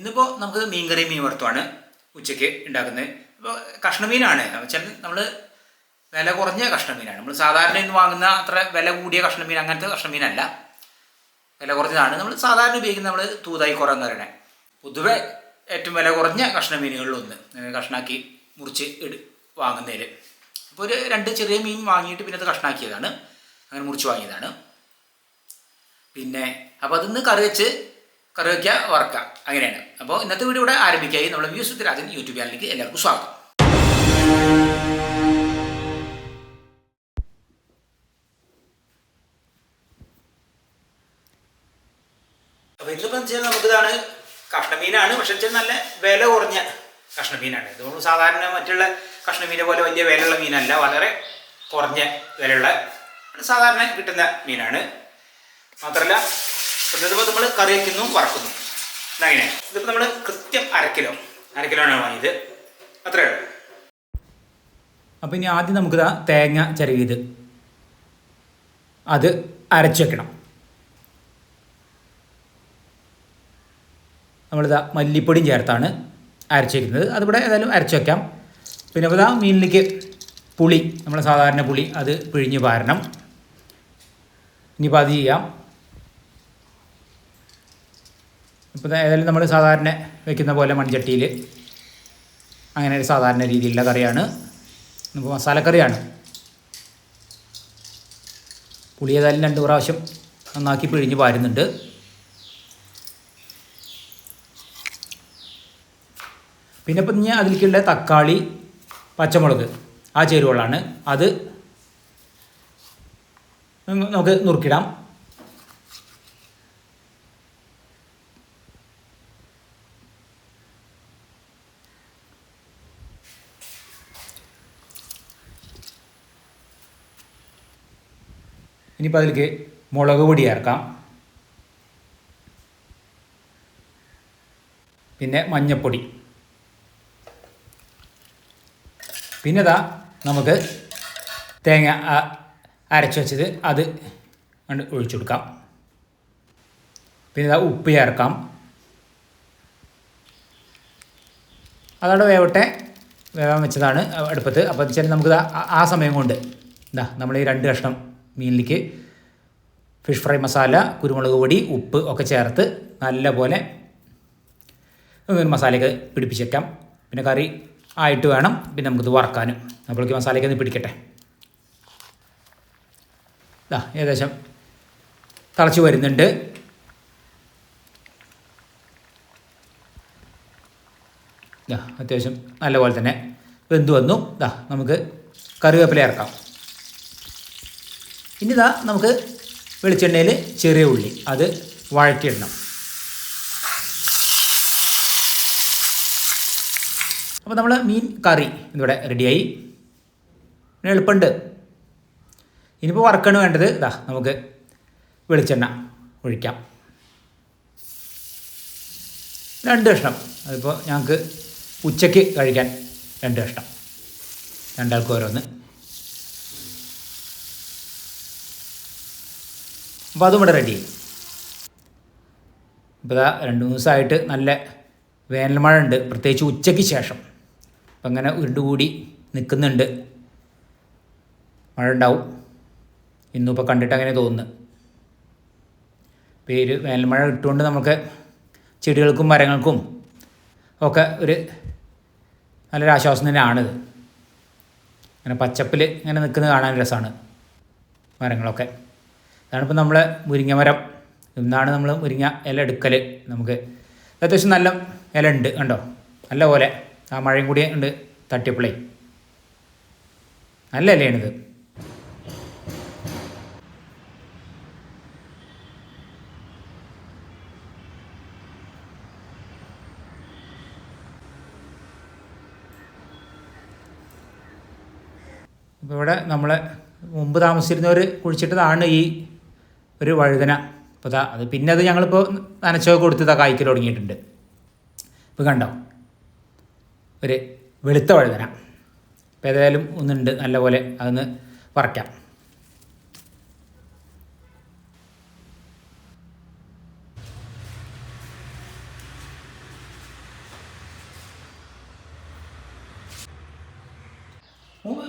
ഇന്നിപ്പോൾ നമുക്ക് മീൻകറി മീൻ വറുത്തുമാണ് ഉച്ചയ്ക്ക് ഉണ്ടാക്കുന്നത്. ഇപ്പോൾ കഷ്ണമീനാണ്. വെച്ചാൽ നമ്മൾ വില കുറഞ്ഞ കഷ്ണമീനാണ്. നമ്മൾ സാധാരണ ഇന്ന് വാങ്ങുന്ന അത്ര വില കൂടിയ കഷ്ണമീൻ അങ്ങനത്തെ കഷ്ണമീനല്ല. വില കുറഞ്ഞതാണ്. നമ്മൾ സാധാരണ ഉപയോഗിക്കുന്ന നമ്മൾ തൂതായി കുറന്ന് പറയണത് പൊതുവെ ഏറ്റവും വില കുറഞ്ഞ കഷ്ണമീനുകളിലൊന്ന് കഷ്ണാക്കി മുറിച്ച് ഇട് വാങ്ങുന്നതിൽ അപ്പോൾ ഒരു രണ്ട് ചെറിയ മീൻ വാങ്ങിയിട്ട് പിന്നെ അത് കഷ്ണാക്കിയതാണ്. അങ്ങനെ മുറിച്ച് വാങ്ങിയതാണ്. പിന്നെ അപ്പോൾ അതിന്ന് കറി വെച്ച് കറി വയ്ക്കുക അങ്ങനെയാണ്. അപ്പോൾ ഇന്നത്തെ വീഡിയോ ഇവിടെ ആരംഭിക്കായി. നമ്മുടെ മ്യൂസിക് രാജൻ യൂട്യൂബ് ചാനലിലേക്ക് എല്ലാവർക്കും സ്വാഗതം. അപ്പോൾ ഇതിപ്പോൾ വെച്ചാൽ നമുക്കിതാണ് കഷ്ണമീനാണ്. പക്ഷെ വെച്ചാൽ നല്ല വില കുറഞ്ഞ കഷ്ണമീനാണ്. ഇത് സാധാരണ മറ്റുള്ള കഷ്ണമീനെ പോലെ വലിയ വിലയുള്ള മീനല്ല. വളരെ കുറഞ്ഞ വിലയുള്ള സാധാരണ കിട്ടുന്ന മീനാണ്. മാത്രമല്ല ഇതിപ്പോൾ നമ്മൾ കറി വയ്ക്കുന്നു വറക്കുന്നു അങ്ങനെ ഇതിപ്പോൾ നമ്മൾ കൃത്യം അര കിലോ അര ആണ് വാങ്ങിയത്. അത്രേ ഉള്ളൂ. അപ്പോൾ ഇനി ആദ്യം നമുക്കിതാ തേങ്ങ ചിരവിയത് അത് അരച്ച് വെക്കണം. നമ്മളിതാ മല്ലിപ്പൊടിയും ചേർത്താണ് അരച്ചിരിക്കുന്നത്. അതിവിടെ ഏതായാലും അരച്ച് വെക്കാം. പിന്നെ അപ്പോൾ ഇതാ മീനിലേക്ക് പുളി നമ്മളെ സാധാരണ പുളി അത് പിഴിഞ്ഞ് പാരണം. ഇനിയിപ്പോൾ അത് ചെയ്യാം. ഇപ്പോൾ ഏതായാലും നമ്മൾ സാധാരണ വെക്കുന്ന പോലെ മൺചട്ടിയിൽ അങ്ങനെ ഒരു സാധാരണ രീതിയിലുള്ള കറിയാണ്. ഇപ്പോൾ മസാലക്കറിയാണ്. പുളി ഏതായാലും രണ്ട് പ്രാവശ്യം നന്നാക്കി പിഴിഞ്ഞ് പാരുന്നുണ്ട് പിന്നെ ഇപ്പം ഞാൻ അതിലേക്കുള്ള തക്കാളി പച്ചമുളക് ആ ചേരുവകളാണ്. അത് നമുക്ക് നുറുക്കിടാം. ഇനിയിപ്പോൾ അതിലേക്ക് മുളക് പൊടി ചേർക്കാം. പിന്നെ മഞ്ഞൾപ്പൊടി പിന്നെ ഇതാ നമുക്ക് തേങ്ങ അരച്ച് വെച്ചത് അത് ഒഴിച്ചു കൊടുക്കാം. പിന്നെ ഇതാ ഉപ്പ് ചേർക്കാം. അതവിടെ വേവട്ടെ. വേവാൻ വെച്ചതാണ് അടുപ്പത്ത്. അപ്പോൾ വെച്ചാൽ നമുക്ക് ആ സമയം കൊണ്ട് എന്താ നമ്മൾ ഈ രണ്ട് കഷ്ണം മീനിലേക്ക് ഫിഷ് ഫ്രൈ മസാല കുരുമുളക് പൊടി ഉപ്പ് ഒക്കെ ചേർത്ത് നല്ലപോലെ മസാലയൊക്കെ പിടിപ്പിച്ചേക്കാം പിന്നെ കറി ആയിട്ട് വേണം. പിന്നെ നമുക്കിത് വറക്കാനും. അപ്പോഴേക്ക് മസാലയ്ക്ക് ഒന്ന് പിടിക്കട്ടെ. ഇതാ ഏകദേശം തിളച്ച് വരുന്നുണ്ട്. അത്യാവശ്യം നല്ലപോലെ തന്നെ വെന്ത് വന്നു. ഇതാ നമുക്ക് കറിവേപ്പില ഇറക്കാം. ഇനി ഇതാ നമുക്ക് വെളിച്ചെണ്ണയിൽ ചെറിയ ഉള്ളി അത് വഴറ്റിയിടണം. അപ്പോൾ നമ്മൾ മീൻ കറി ഇതിവിടെ റെഡിയായി. പിന്നെ എളുപ്പമുണ്ട് ഇനിയിപ്പോൾ വറക്കാണ് വേണ്ടത് ഇതാ നമുക്ക് വെളിച്ചെണ്ണ ഒഴിക്കാം. രണ്ട് കഷ്ണം അതിപ്പോൾ ഞങ്ങൾക്ക് ഉച്ചയ്ക്ക് കഴിക്കാൻ രണ്ട് കഷ്ണം. രണ്ടാൾക്ക് ഓരോന്ന്. അപ്പോൾ അതും ഇവിടെ റെഡി ഇപ്പോൾ ഇതാ രണ്ട് മൂന്ന് ദിവസമായിട്ട് നല്ല വേനൽ മഴ ഉണ്ട്. പ്രത്യേകിച്ച് ഉച്ചയ്ക്ക് ശേഷം. അപ്പം അങ്ങനെ ഉരുണ്ടുകൂടി നിൽക്കുന്നുണ്ട്. മഴ ഉണ്ടാവും. ഇന്നും ഇപ്പോൾ കണ്ടിട്ട് അങ്ങനെ തോന്നുന്നു. പേര് വേനൽമഴ ഇട്ടുകൊണ്ട് നമുക്ക് ചെടികൾക്കും മരങ്ങൾക്കും ഒക്കെ ഒരു നല്ലൊരു ആശ്വാസം തന്നെയാണിത്. അങ്ങനെ പച്ചപ്പിൽ ഇങ്ങനെ നിൽക്കുന്നത് കാണാൻ രസമാണ് മരങ്ങളൊക്കെ. ഇതാണിപ്പോൾ നമ്മളെ മുരിങ്ങ മരം ഇന്നാണ് നമ്മൾ മുരിങ്ങ ഇല എടുക്കൽ നമുക്ക്. അത്യാവശ്യം നല്ല ഇല ഉണ്ട് കണ്ടോ? നല്ല പോലെ. ആ മഴയും കൂടി ഉണ്ട് തട്ടിയപ്പോളേ. നല്ല ഇലയാണിത്. ഇവിടെ നമ്മളെ മുമ്പ് താമസിച്ചിരുന്നവർ കുഴിച്ചിട്ടതാണ് ഈ ഒരു വഴുതന. അപ്പോൾ ഇതാ അത് പിന്നെ അത് ഞങ്ങളിപ്പോൾ നനച്ചോ കൊടുത്ത് കായ്ക്കൽ തുടങ്ങിയിട്ടുണ്ട്. ഇപ്പോൾ കണ്ടോ? ഒരു വെളുത്ത വഴുതന. അപ്പോൾ ഏതായാലും ഒന്നുണ്ട് നല്ലപോലെ അതൊന്ന് പറിക്കാം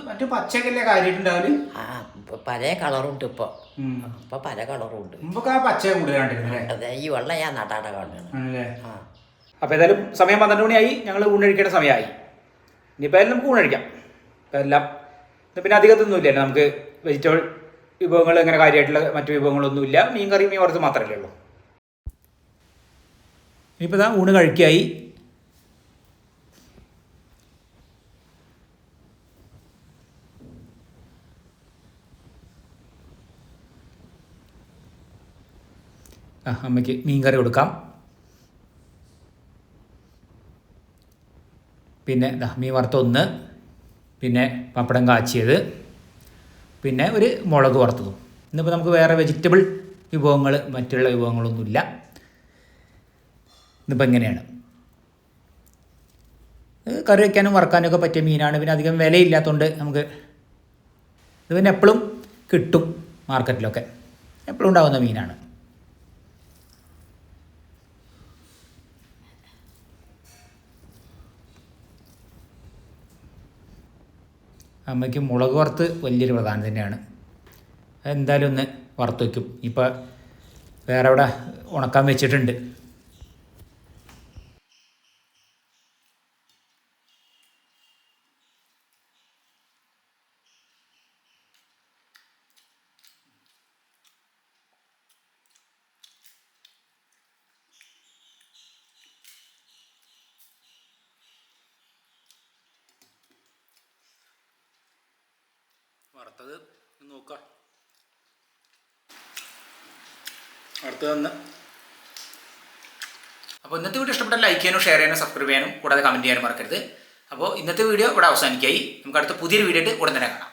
മറ്റു പച്ചക്കല്ലേ കാര്യമായിട്ടുണ്ടാവില്ല പല കളറുണ്ട് ഇപ്പൊ. ഇപ്പൊ പല കളറുണ്ട്. അതെ ഈ വെള്ളം ഞാൻ നടാട കാണുകയാണ് അപ്പോൾ ഏതായാലും സമയം പന്ത്രണ്ട് മണിയായി. ഞങ്ങൾ ഊണഴിക്കേണ്ട സമയമായി. ഇനിയിപ്പോൾ ഏതായാലും നമുക്ക് ഊണഴിക്കാം ഇപ്പം എല്ലാം പിന്നെ അധികത്തൊന്നുമില്ല നമുക്ക്. വെജിറ്റബിൾ വിഭവങ്ങൾ അങ്ങനെ കാര്യമായിട്ടുള്ള മറ്റു വിഭവങ്ങളൊന്നുമില്ല മീൻ കറി മീൻ വറുത്ത് മാത്രമല്ലേ ഉള്ളൂ. ഇനിയിപ്പോൾ ഇതാ ഊണ് കഴിക്കായി. ആ അമ്മയ്ക്ക് മീൻ കറി കൊടുക്കാം. പിന്നെ മീൻ വറുത്തൊന്ന് പിന്നെ പപ്പടം കാച്ചിയത്. പിന്നെ ഒരു മുളക് വറുത്തതും. ഇന്നിപ്പോൾ നമുക്ക് വേറെ വെജിറ്റബിൾ വിഭവങ്ങൾ മറ്റുള്ള വിഭവങ്ങളൊന്നുമില്ല. ഇന്നിപ്പോൾ എങ്ങനെയാണ് ഇത് കറി വയ്ക്കാനും വറക്കാനും ഒക്കെ പറ്റിയ മീനാണ്. പിന്നെ അധികം വിലയില്ലാത്തതുകൊണ്ട് നമുക്ക് ഇത് പിന്നെ എപ്പോഴും കിട്ടും മാർക്കറ്റിലൊക്കെ. എപ്പോഴും ഉണ്ടാകുന്ന മീനാണ്. അമ്മയ്ക്ക് മുളക് വറുത്ത് വലിയൊരു പ്രധാനം തന്നെയാണ്. എന്തായാലും ഒന്ന് വറുത്ത് വയ്ക്കും ഇപ്പോൾ വേറെ അവിടെ ഉണക്കാൻ വെച്ചിട്ടുണ്ട്. വറുത്തത് നോക്കാം. അടുത്തതെന്ന് അപ്പോൾ ഇന്നത്തെ വീഡിയോ ഇഷ്ടപ്പെട്ടാൽ ലൈക്ക് ചെയ്യാനും ഷെയർ ചെയ്യാനും സബ്സ്ക്രൈബ് ചെയ്യാനും കൂടാതെ കമന്റ് ചെയ്യാനും മറക്കരുത്. അപ്പോൾ ഇന്നത്തെ വീഡിയോ ഇവിടെ അവസാനിക്കായി. നമുക്ക് അടുത്ത പുതിയൊരു വീഡിയോ ഉടൻ തന്നെ കാണാം.